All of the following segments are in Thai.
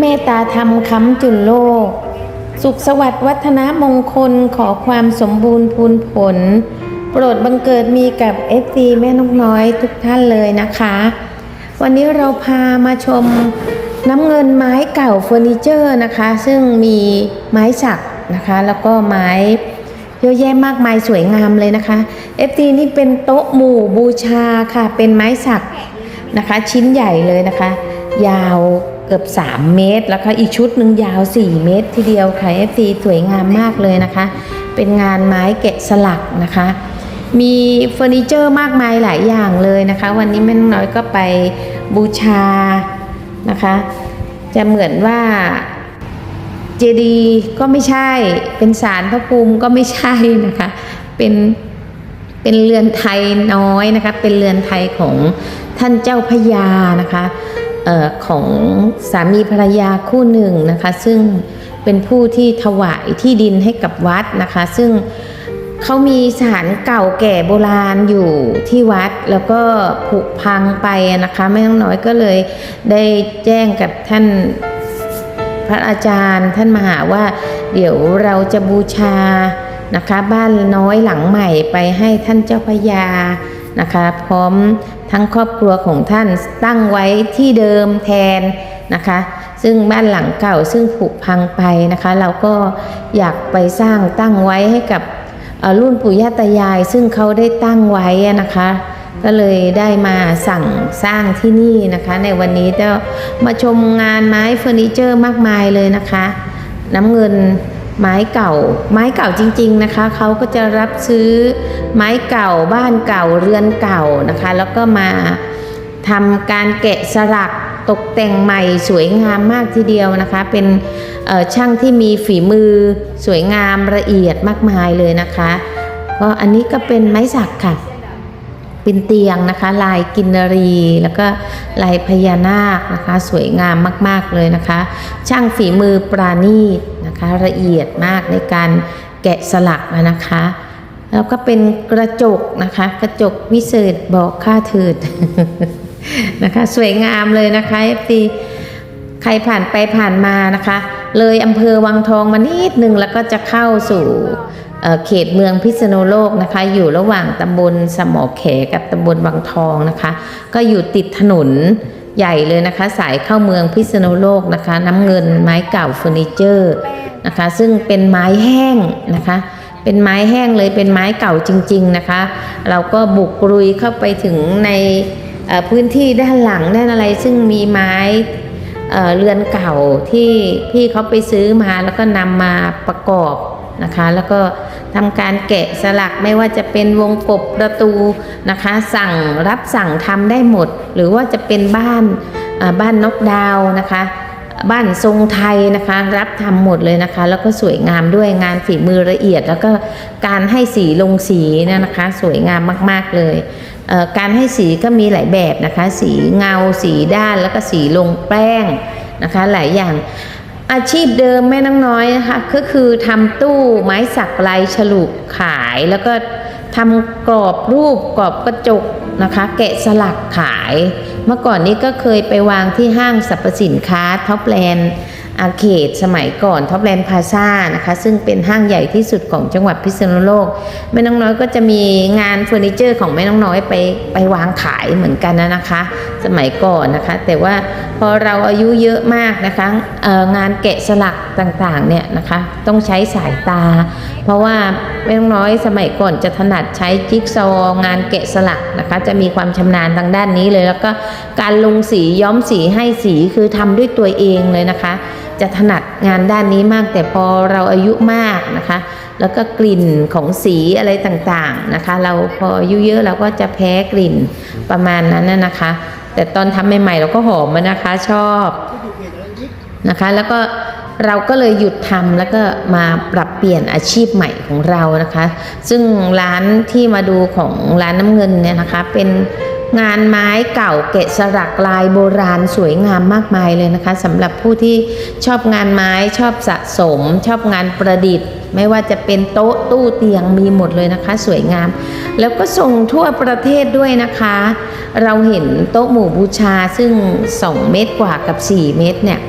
เมตตาธรรมค้ำจุนโลก สุขสวัสดิ์วัฒนมงคลขอความสมบูรณ์พูนผล โปรดบังเกิดมีกับเอฟซีแม่นกน้อยทุกท่านเลยนะคะ วันนี้เราพามาชมน้ำเงินไม้เก่าเฟอร์นิเจอร์นะคะ ซึ่งมีไม้สักนะคะ แล้วก็ไม้เยอะแยะมากมายสวยงามเลยนะคะ FT นี่เป็นโต๊ะหมู่บูชาค่ะ เป็นไม้สักนะคะ ชิ้นใหญ่เลยนะคะ ยาว เกือบ 3 เมตร แล้วก็อีกชุดหนึ่งยาว 4 เมตร ทีเดียวค่ะ FT สวยงามมากเลยนะคะ เป็นงานไม้แกะสลักนะคะ มีเฟอร์นิเจอร์มากมายหลายอย่างเลยนะคะ วันนี้แม่น้อยก็ไปบูชานะคะ จะเหมือนว่าเจดีก็ไม่ใช่ เป็นศาลพระภูมิก็ไม่ใช่นะคะ เป็นเป็นเรือนไทยน้อยนะคะ เป็นเรือนไทยของท่านเจ้าพระยานะคะ ของสามีภรรยาคู่หนึ่งนะคะ ซึ่งเป็นผู้ที่ถวายที่ดินให้กับวัดนะคะ ซึ่งเขามีสานเก่าแก่โบราณอยู่ที่วัดแล้วก็ผุพังไปนะคะแม่น้องน้อยก็เลยได้แจ้งกับท่านพระอาจารย์ ท่านมหาว่า เดี๋ยวเราจะบูชานะคะ บ้านน้อยหลังใหม่ไปให้ท่านเจ้าพยานะคะ พร้อม ทั้งครอบครัวของท่านตั้งไว้ที่เดิมแทนนะคะ ซึ่งบ้านหลังเก่าซึ่งผุพังไปนะคะ เราก็อยากไปสร้างตั้งไว้ให้กับรุ่นปู่ย่าตายาย ซึ่งเขาได้ตั้งไว้นะคะ ก็เลยได้มาสั่งสร้างที่นี่นะคะ ในวันนี้จะมาชมงานไม้เฟอร์นิเจอร์มากมายเลยนะคะ น้ำเงิน ไม้เก่า ไม้เก่าจริง ๆนะคะเขาก็จะรับซื้อไม้เก่าบ้านเก่าเรือนเก่านะคะ แล้วก็มาทำการแกะสลักตกแต่งใหม่สวยงามมากทีเดียวนะคะ เป็นช่างที่มีฝีมือสวยงามละเอียดมากมายเลยนะคะก็อันนี้ก็เป็นไม้สักค่ะ เป็นเตียงนะคะ ลายกินนรี แล้วก็ลายพญานาคนะคะ สวยงามมาก ๆเลยนะคะ ช่างฝีมือปราณีตนะคะ ละเอียดมากในการแกะสลักนะคะ แล้วก็เป็นกระจกนะคะ กระจกวิเศษบอกค่าเถิดนะคะ สวยงามเลยนะคะ FT ใครผ่านไปผ่านมานะคะ เลยอำเภอวังทองมานิดนึงแล้วก็จะเข้าสู่ เเขตเมืองพิษณุโลกนะคะ อยู่ระหว่างตำบลสมอแขกับตำบลวังทองนะคะ ก็อยู่ติดถนนใหญ่เลยนะคะ สายเข้าเมืองพิษณุโลกนะคะ น้ำเงินไม้เก่าเฟอร์นิเจอร์นะคะ ซึ่งเป็นไม้แห้งนะคะเป็นไม้แห้งเลยเป็นไม้เก่าจริง ๆนะคะ เราก็บุกรุยเข้าไปถึงในพื้นที่ด้านหลังด้านอะไร ซึ่งมีไม้เอ่อเรือนเก่าที่พี่เขาไปซื้อมาแล้วก็นำมาประกอบนะคะ แล้วก็ ทำการแกะสลักไม่ว่าจะเป็นวงกบประตูนะคะ สั่งรับสั่งทำได้หมด หรือว่าจะเป็นบ้านบ้านนกดาวนะคะ บ้านทรงไทยนะคะ รับทำหมดเลยนะคะ แล้วก็สวยงามด้วยงานฝีมือละเอียด แล้วก็การให้สีลงสีเนี่ยนะคะ สวยงามมาก ๆเลยเการให้สีก็มีหลายแบบนะคะ สีเงาสีด้านแล้วก็สีลงแป้งนะคะ หลายอย่าง อาชีพเดิมแม่น้องน้อยนะคะก็คือทำตู้ไม้สักลายฉลุขายแล้วก็ทำกรอบรูปกรอบกระจกนะคะ แกะสลักขาย เมื่อก่อนนี้ก็เคยไปวางที่ห้างสรรพสินค้าท็อปแลนด์ อาเขตสมัยก่อนท็อปแลนด์พาซานะคะซึ่งเป็นห้างใหญ่ที่สุดของจังหวัดพิษณุโลก แม่น้องน้อยก็จะมีงานเฟอร์นิเจอร์ของแม่น้องน้อยไปไปวางขายเหมือนกันนะนะคะ สมัยก่อนนะคะ แต่ว่าพอเราอายุเยอะมากนะคะงานแกะสลักต่างๆเนี่ยนะคะต้องใช้สายตา เพราะว่าแม่น้องน้อยสมัยก่อนจะถนัดใช้จิ๊กซอว์งานแกะสลักนะคะจะมีความชำนาญทางด้านนี้เลย แล้วก็การลงสีย้อมสีให้สีคือทำด้วยตัวเองเลยนะคะ จะถนัดงานด้านนี้มาก แต่พอเราอายุมากนะคะ แล้วก็กลิ่นของสีอะไรต่างๆนะคะ เราพออายุเยอะเราก็จะแพ้กลิ่นประมาณนั้นนะคะ แต่ตอนทำใหม่ๆเราก็หอมอะนะคะชอบนะคะ แล้วก็เราก็เลยหยุดทำแล้วก็มาปรับเปลี่ยนอาชีพใหม่ของเรานะคะ ซึ่งร้านที่มาดูของร้านน้ำเงินเนี่ยนะคะเป็น งานไม้เก่าแกะสลักลายโบราณสวยงามมากมายเลยนะคะสำหรับผู้ที่ชอบงานไม้ชอบสะสม ชอบงานประดิษฐ์ ไม่ว่าจะเป็นโต๊ะตู้เตียงมีหมดเลยนะคะ สวยงาม แล้วก็ส่งทั่วประเทศด้วยนะคะ เราเห็นโต๊ะหมู่บูชาซึ่ง 2 เมตรกว่ากับ 4 เมตรเนี่ย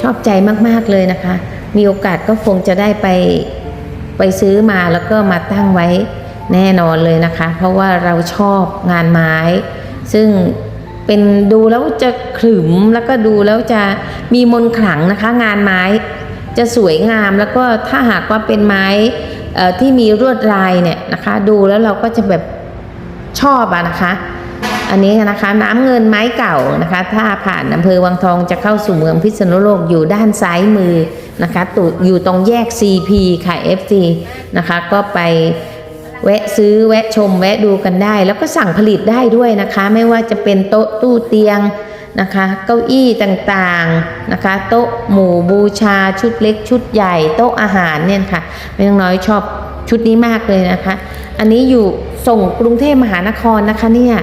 ชอบใจมากๆเลยนะคะ มีโอกาสก็คงจะได้ไปไปซื้อมาแล้วก็มาตั้งไว้ แน่นอนเลยนะคะ เพราะว่าเราชอบงานไม้ ซึ่งเป็นดูแล้วจะขรึมแล้วก็ดูแล้วจะมีมนขลังนะคะ งานไม้จะสวยงามแล้วก็ถ้าหากว่าเป็นไม้ที่มีลวดลายเนี่ยนะคะ ดูแล้วเราก็จะแบบชอบอะนะคะ อันนี้นะคะน้ำเงินไม้เก่านะคะ ถ้าผ่านอำเภอวังทองจะเข้าสู่เมืองพิษณุโลกอยู่ด้านซ้ายมือนะคะอยู่ตรงแยก CP ค่ะ FC นะคะ ก็ไป แวะซื้อแวะชมแวะดูกันได้ แล้วก็สั่งผลิตได้ด้วยนะคะ ไม่ว่าจะเป็นโต๊ะตู้เตียงนะคะ เก้าอี้ต่างๆนะคะ โต๊ะหมู่บูชาชุดเล็กชุดใหญ่ โต๊ะอาหารเนี่ยค่ะแม่นางน้อยชอบชุดนี้มากเลยนะคะ อันนี้อยู่ส่งกรุงเทพมหานครนะคะเนี่ย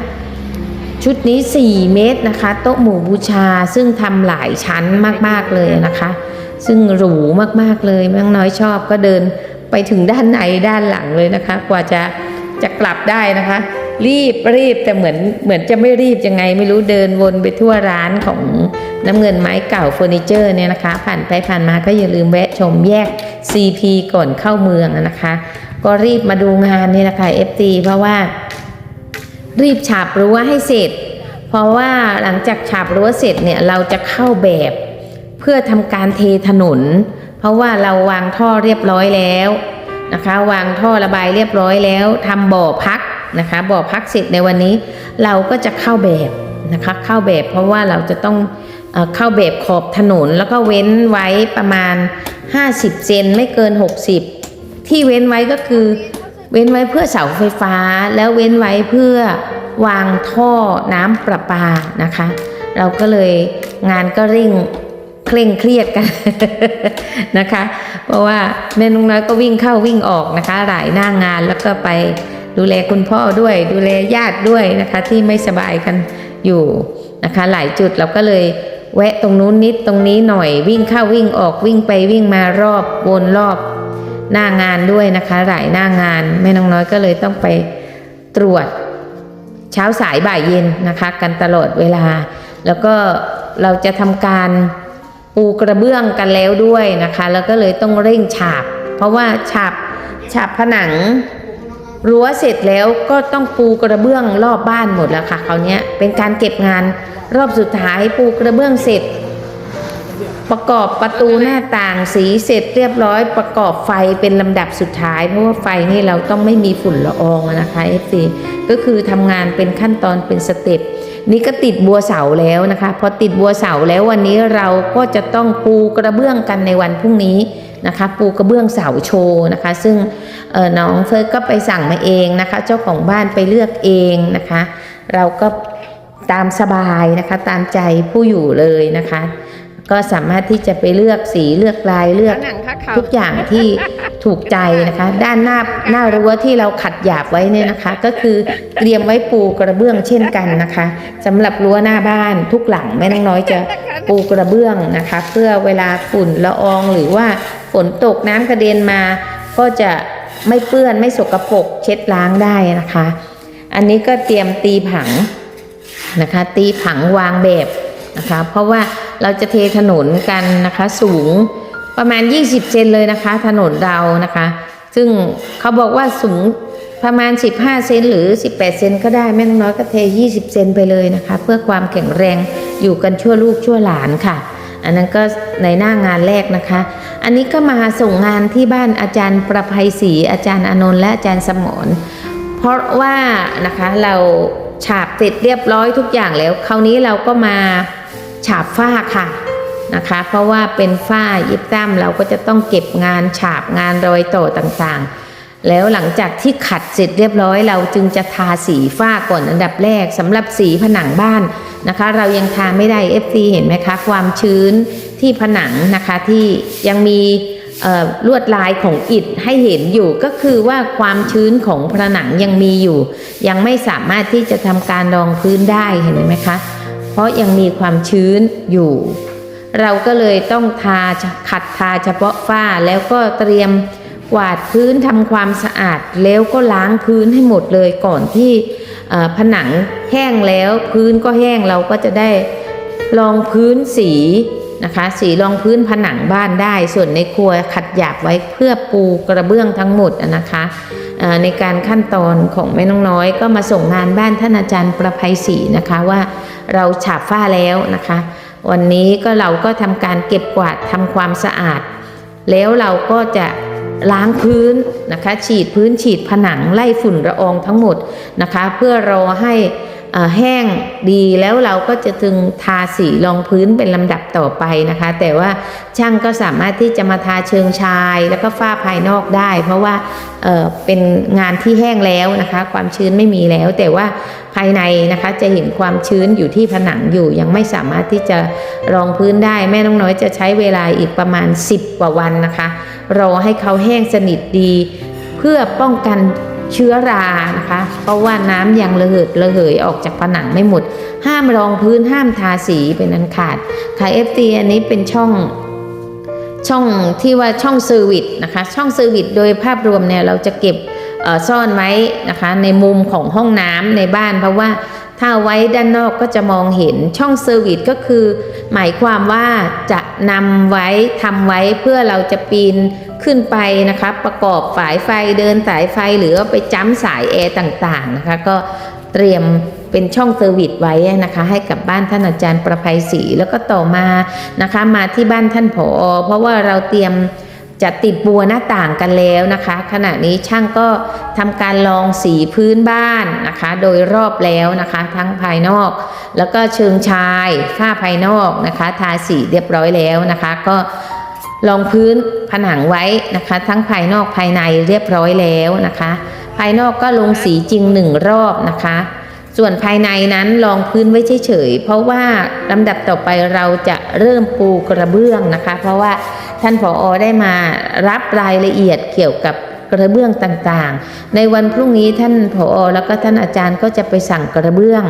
ชุดนี้ 4 เมตรนะคะ โต๊ะหมู่บูชาซึ่งทำหลายชั้นมากๆเลยนะคะ ซึ่งหรูมากๆเลยแม่น้อยชอบก็เดิน ไปถึงด้านในด้านหลังเลยนะคะ กว่าจะจะกลับได้นะคะ รีบรีบแต่เหมือนเหมือนจะไม่รีบยังไง ไม่รู้เดินวนไปทั่วร้านของน้ำเงินไม้เก่าเฟอร์นิเจอร์เนี่ยนะคะ ผ่านไปผ่านมาก็อย่าลืมแวะชมแยก CP ก่อนเข้าเมืองนะคะ ก็รีบมาดูงานนี่แหละค่ะ FT เพราะว่า รีบฉาบรั้วให้เสร็จ เพราะว่าหลังจากฉาบรั้วเสร็จเนี่ยเราจะเข้าแบบเพื่อทำการเทถนน เพราะว่าเราวางท่อเรียบร้อยแล้วนะคะ วางท่อระบายเรียบร้อยแล้วทำบ่อพักนะคะ บ่อพักเสร็จในวันนี้ เราก็จะเข้าแบบนะคะ เข้าแบบเพราะว่าเราจะต้องเอเข้าแบบขอบถนนแล้วก็เว้นไว้ประมาณ 50 เซนไม่เกิน 60 ที่เว้นไว้ก็คือ เว้นไว้เพื่อเสาไฟฟ้า แล้วเว้นไว้เพื่อวางท่อน้ำประปานะคะ เราก็เลยงานก็เร่ง เคร่งเครียดกันนะคะ เพราะว่าแม่นุ้งน้อยก็วิ่งเข้าวิ่งออกนะคะ หลายหน้างานแล้วก็ไปดูแลคุณพ่อด้วย ดูแลญาติด้วยนะคะ ที่ไม่สบายกันอยู่นะคะ หลายจุดเราก็เลยแวะตรงนู้นนิดตรงนี้หน่อยวิ่งเข้าวิ่งออกวิ่งไปวิ่งมารอบวนรอบหน้างานด้วยนะคะ หลายหน้างานแม่น้องน้อยก็เลยต้องไปตรวจเช้าสายบ่ายเย็นนะคะ กันตลอดเวลา แล้วก็เราจะทำการ ปูกระเบื้องกันแล้วด้วยนะคะ แล้วก็เลยต้องเร่งฉาบ เพราะว่าฉาบฉาบผนังรั้วเสร็จแล้วก็ต้องปูกระเบื้องรอบบ้านหมดแล้วค่ะคราวเนี้ยเป็นการเก็บงานรอบสุดท้ายปูกระเบื้องเสร็จ ประกอบประตูหน้าต่างสีเสร็จเรียบร้อย ประกอบไฟเป็นลำดับสุดท้าย เพราะว่าไฟนี่เราต้องไม่มีฝุ่นละอองอะนะคะ FC ก็คือทำงานเป็นขั้นตอนเป็นสเต็ป นี่ก็ติดบัวเสาแล้วนะคะ พอติดบัวเสาแล้ววันนี้เราก็จะต้องปูกระเบื้องกันในวันพรุ่งนี้นะคะ ปูกระเบื้องเสาโชว์นะคะ ซึ่งน้องเฟิร์สก็ไปสั่งมาเองนะคะ เจ้าของบ้านไปเลือกเองนะคะ เราก็ตามสบายนะคะ ตามใจผู้อยู่เลยนะคะ ก็สามารถที่จะไปเลือกสีเลือกลายเลือกหนังค่ะเขาทุกอย่างที่ถูกใจนะคะ ด้านหน้าหน้ารั้วที่เราขัดหยาบไว้เนี่ยนะคะ ก็คือเตรียมไว้ปูกระเบื้องเช่นกันนะคะสำหรับรั้วหน้าบ้านทุกหลังแม่น้องน้อยจะปูกระเบื้องนะคะ เพื่อเวลาฝุ่นละอองหรือว่าฝนตกน้ำกระเด็นมาก็จะไม่เปื้อนไม่สกปรกเช็ดล้างได้นะคะ อันนี้ก็เตรียมตีผังนะคะ ตีผังวางแบบนะคะ เพราะว่า เราจะเทถนนกันนะคะสูงประมาณ 20 เซนเลยนะคะ ถนนเรานะคะ ซึ่งเขาบอกว่าสูงประมาณ 15 เซนหรือ 18 เซนก็ได้แม่นน้อยก็เท 20 เซนไปเลยนะคะ เพื่อความแข็งแรงอยู่กันชั่วลูกชั่วหลานค่ะ อันนั้นก็ในหน้างานแรกนะคะ อันนี้ก็มาส่งงานที่บ้านอาจารย์ประภัยศรีอาจารย์อนนท์และอาจารย์สมรเพราะว่านะคะเราฉาบเสร็จเรียบร้อยทุกอย่างแล้ว คราวนี้เราก็มา ฉาบฝ้าค่ะนะคะ เพราะว่าเป็นฝ้ายิบซ้ำเราก็จะต้องเก็บงานฉาบงานรอยต่อต่างๆ แล้วหลังจากที่ขัดเสร็จเรียบร้อย เราจึงจะทาสีฝ้าก่อนอันดับแรกสำหรับสีผนังบ้านนะคะ เรายังทาไม่ได้ FT เห็นไหมคะ ความชื้นที่ผนังนะคะที่ยังมีลวดลายของอิฐให้เห็นอยู่ก็คือว่าความชื้นของผนังยังมีอยู่ ยังไม่สามารถที่จะทำการรองพื้นได้เห็นไหมคะ เพราะยังมีความชื้นอยู่ เราก็เลยต้องทาขัดทาเฉพาะฝ้าแล้วก็เตรียมกวาดพื้นทำความสะอาดแล้วก็ล้างพื้นให้หมดเลยก่อนที่ผนังแห้งแล้วพื้นก็แห้งเราก็จะได้รองพื้นสีนะคะสีรองพื้นผนังบ้านได้ ส่วนในครัวขัดหยาบไว้เพื่อปูกระเบื้องทั้งหมดนะคะ ในการขั้นตอนของแม่น้องน้อย ก็มาส่งงานบ้านท่านอาจารย์ประภัยศรีนะคะว่าเราฉาบฝ้าแล้วนะคะ วันนี้ก็เราก็ทำการเก็บกวาดทำความสะอาด แล้วเราก็จะล้างพื้นนะคะ ฉีดพื้นฉีดผนังไล่ฝุ่นละอองทั้งหมดนะคะ เพื่อรอให้ แห้งดีแล้วเราก็จะถึงทาสีรองพื้นเป็นลำดับต่อไปนะคะ แต่ว่าช่างก็สามารถที่จะมาทาเชิงชาย แล้วก็ฝ้าภายนอกได้ เพราะว่าเเป็นงานที่แห้งแล้วนะคะ ความชื้นไม่มีแล้ว แต่ว่าภายในนะคะจะเห็นความชื้นอยู่ที่ผนังอยู่ ยังไม่สามารถที่จะรองพื้นได้ แม่น้องน้อยจะใช้เวลาอีกประมาณ 10 กว่าวันนะคะรอให้เขาแห้งสนิทดี เพื่อป้องกัน เชื้อรานะคะ เพราะว่าน้ำยังระเหิดระเหยออกจากผนังไม่หมด ห้ามรองพื้นห้ามทาสีเป็นอันขาดขายเอฟตีอันนี้เป็นช่องช่องที่ว่าช่องเซอร์วิสนะคะ ช่องเซอร์วิสโดยภาพรวมเนี่ยเราจะเก็บซ่อนไว้นะคะ ในมุมของห้องน้ำในบ้านเพราะว่า ถ้าไว้ด้านนอกก็จะมองเห็นช่องเซอร์วิสก็คือ หมายความว่าจะนำไว้ทำไว้เพื่อเราจะปีนขึ้นไปนะคะประกอบฝายไฟเดินสายไฟหรือไปจ้ำสายแอร์ต่างๆนะคะก็เตรียมเป็นช่องเซอร์วิสไว้นะคะให้กับบ้านท่านอาจารย์ประภัยศรีแล้วก็ต่อมานะคะมาที่บ้านท่านผอ เพราะว่าเราเตรียม จะติดบัวหน้าต่างกันแล้วนะคะ ขณะนี้ช่างก็ทำการลองสีพื้นบ้านนะคะ โดยรอบแล้วนะคะ ทั้งภายนอก แล้วก็เชิงชายฝ้าภายนอกนะคะ ทาสีเรียบร้อยแล้วนะคะ ก็ลองพื้นผนังไว้นะคะ ทั้งภายนอกภายในเรียบร้อยแล้วนะคะ ภายนอกก็ลงสีจริงหนึ่งรอบนะคะ ส่วนภายในนั้นลองพื้นไว้เฉยๆเพราะว่าลำดับต่อไปเราจะเริ่มปูกระเบื้องนะคะ เพราะว่า ท่านผออได้มารับรายละเอียดเกี่ยวกับกระเบื้องต่างๆ ในวันพรุ่งนี้ท่านผออแล้วก็ท่านอาจารย์ก็จะไปสั่งกระเบื้อง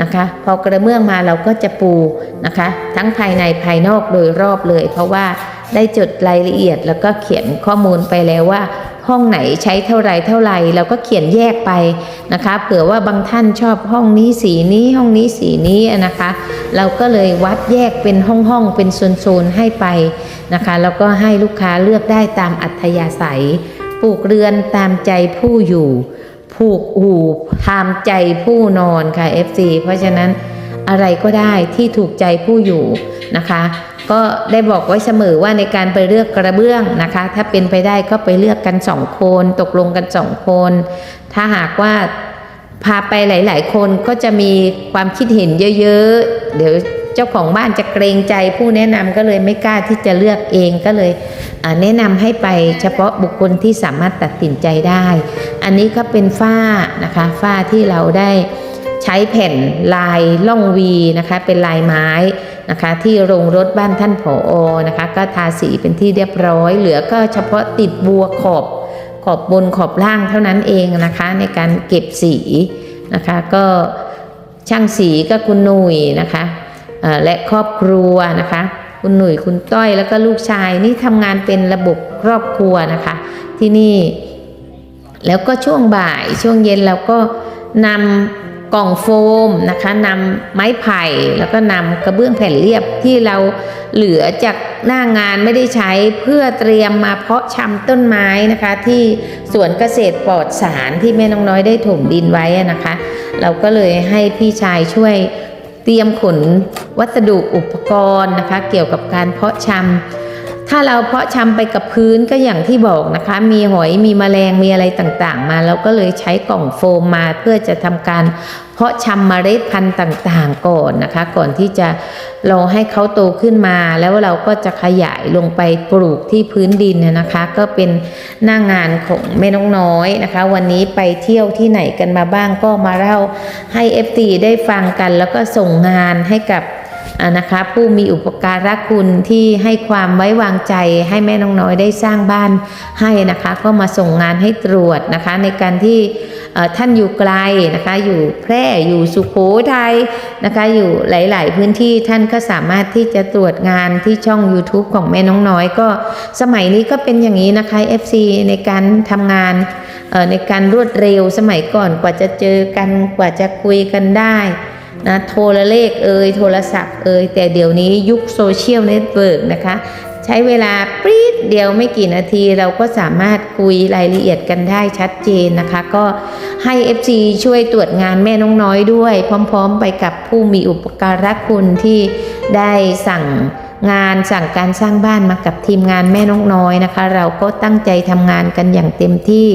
นะคะ พอกระเบื้องมาเราก็จะปูนะคะ ทั้งภายในภายนอกโดยรอบเลย เพราะว่าได้จดรายละเอียดแล้วก็เขียนข้อมูลไปแล้วว่า ห้องไหนใช้เท่าไรเท่าไรเราก็เขียนแยกไปนะคะ เผื่อว่าบางท่านชอบห้องนี้สีนี้ห้องนี้สีนี้นะคะ เราก็เลยวัดแยกเป็นห้องห้องเป็นโซนๆให้ไปนะคะ แล้วก็ให้ลูกค้าเลือกได้ตามอัธยาศัย ปลูกเรือนตามใจผู้อยู่ ผูกอู่ตามใจผู้นอนค่ะ FC เพราะฉะนั้น อะไรก็ได้ที่ถูกใจผู้อยู่นะคะ ก็ได้บอกไว้เสมอว่าในการไปเลือกกระเบื้องนะคะ ถ้าเป็นไปได้ก็ไปเลือกกันสองคนตกลงกันสองคน ถ้าหากว่าพาไปหลาย ๆ คนก็จะมีความคิดเห็นเยอะๆ เดี๋ยวเจ้าของบ้านจะเกรงใจผู้แนะนำก็เลยไม่กล้าที่จะเลือกเองก็เลยแนะนำให้ไปเฉพาะบุคคลที่สามารถตัดสินใจได้ อันนี้ก็เป็นฝ้านะคะฝ้าที่เราได้ ใช้แผ่นลายล่องวีนะคะเป็นลายไม้นะคะที่โรงรถบ้านท่านผออนะคะก็ทาสีเป็นที่เรียบร้อย เหลือก็เฉพาะติดบัวขอบขอบบนขอบล่างเท่านั้นเองนะคะในการเก็บสีนะคะก็ช่างสีก็คุณหนุ่ยนะคะและครอบครัวนะคะคุณหนุ่ยคุณต้อยแล้วก็ลูกชายนี่ทำงานเป็นระบบครอบครัวนะคะที่นี่แล้วก็ช่วงบ่ายช่วงเย็นเราก็นำ กล่องโฟมนะคะนำไม้ไผ่แล้วก็นำกระเบื้องแผ่นเรียบที่เราเหลือจากหน้างานไม่ได้ใช้เพื่อเตรียมมาเพาะชำต้นไม้นะคะ ที่สวนเกษตรปลอดสารที่แม่น้องน้อยได้ถมดินไว้นะคะ เราก็เลยให้พี่ชายช่วยเตรียมขนวัสดุอุปกรณ์นะคะ เกี่ยวกับการเพาะชำ ถ้าเราเพาะชำไปกับพื้นก็อย่างที่บอกนะคะ มีหอยมีแมลงมีอะไรต่างๆ มาเราก็เลยใช้กล่องโฟมมาเพื่อจะทำการเพาะชำเมล็ดพันธุ์ต่างๆก่อนนะคะ ก่อนที่จะรอให้เขาโตขึ้นมาแล้วเราก็จะขยายลงไปปลูกที่พื้นดินนะคะ ก็เป็นหน้างานของแม่น้องน้อยนะคะ วันนี้ไปเที่ยวที่ไหนกันมาบ้างก็มาเล่าให้ FT ได้ฟังกัน แล้วก็ส่งงานให้กับ นะคะผู้มีอุปการะคุณที่ให้ความไว้วางใจให้แม่น้องน้อยได้สร้างบ้านให้นะคะก็มาส่งงานให้ตรวจนะคะในการที่ท่านอยู่ไกลนะคะอยู่แพร่อยู่สุโขทัยนะคะอยู่หลาย ๆ พื้นที่ท่านก็สามารถที่จะตรวจงานที่ช่อง YouTube ของแม่น้องน้อยก็สมัยนี้ก็เป็นอย่างนี้นะคะ FC ในการทำงานในการรวดเร็วสมัยก่อนกว่าจะเจอกันกว่าจะคุยกันได้ นะโทรเลขเอ่ยโทรศัพท์เอ่ยแต่เดี๋ยวนี้ยุคโซเชียลเน็ตเวิร์กนะคะ ใช้เวลาปรี๊ดเดียวไม่กี่นาทีเราก็สามารถคุยรายละเอียดกันได้ชัดเจนนะคะ ก็ให้ FC ช่วยตรวจงานแม่น้องน้อยด้วย พร้อมๆ ไปกับผู้มีอุปการะคุณที่ได้สั่งงานสั่งการสร้างบ้านมากับทีมงานแม่น้องน้อยนะคะ เราก็ตั้งใจทำงานกันอย่างเต็มที่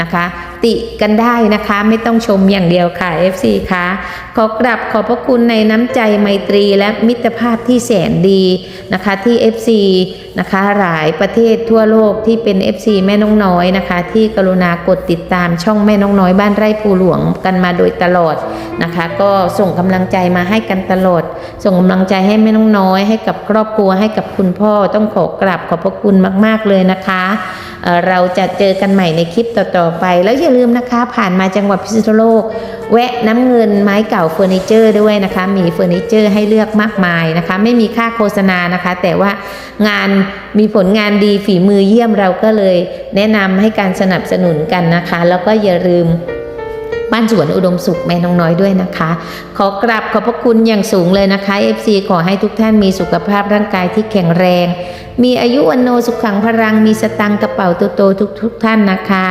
นะคะ ติกันได้นะคะ ไม่ต้องชมอย่างเดียวค่ะ FC คะขอกราบขอบพระคุณในน้ำใจไมตรีและมิตรภาพที่แสนดีนะคะที่ FC นะคะหลายประเทศทั่วโลกที่เป็น FC แม่น้องน้อยนะคะ ที่กรุณากดติดตามช่องแม่น้องน้อยบ้านไร่ภูหลวงกันมาโดยตลอดนะคะ ก็ส่งกำลังใจมาให้กันตลอด ส่งกำลังใจให้แม่น้องน้อย ให้กับครอบครัวให้กับคุณพ่อต้องขอกราบขอบพระคุณมาก ๆเลยนะคะ เราจะเจอกันใหม่ในคลิปต่อๆไป แล้วอย่าลืมนะคะ ผ่านมาจังหวัดพิษณุโลก แวะน้ำเงินไม้เก่าเฟอร์นิเจอร์ด้วยนะคะ มีเฟอร์นิเจอร์ให้เลือกมากมายนะคะ ไม่มีค่าโฆษณานะคะ แต่ว่างานมีผลงานดีฝีมือเยี่ยมเราก็เลย แนะนำให้การสนับสนุนกันนะคะ แล้วก็อย่าลืม บ้านสวนอุดมสุขแม่น้องน้อยด้วยนะคะ ขอกราบขอบพระคุณอย่างสูงเลยนะคะ FC ขอให้ทุกท่านมีสุขภาพร่างกายที่แข็งแรง มีอายุวันโนสุขขังพลังมีสตังกระเป๋าโตโตทุกๆท่านนะคะ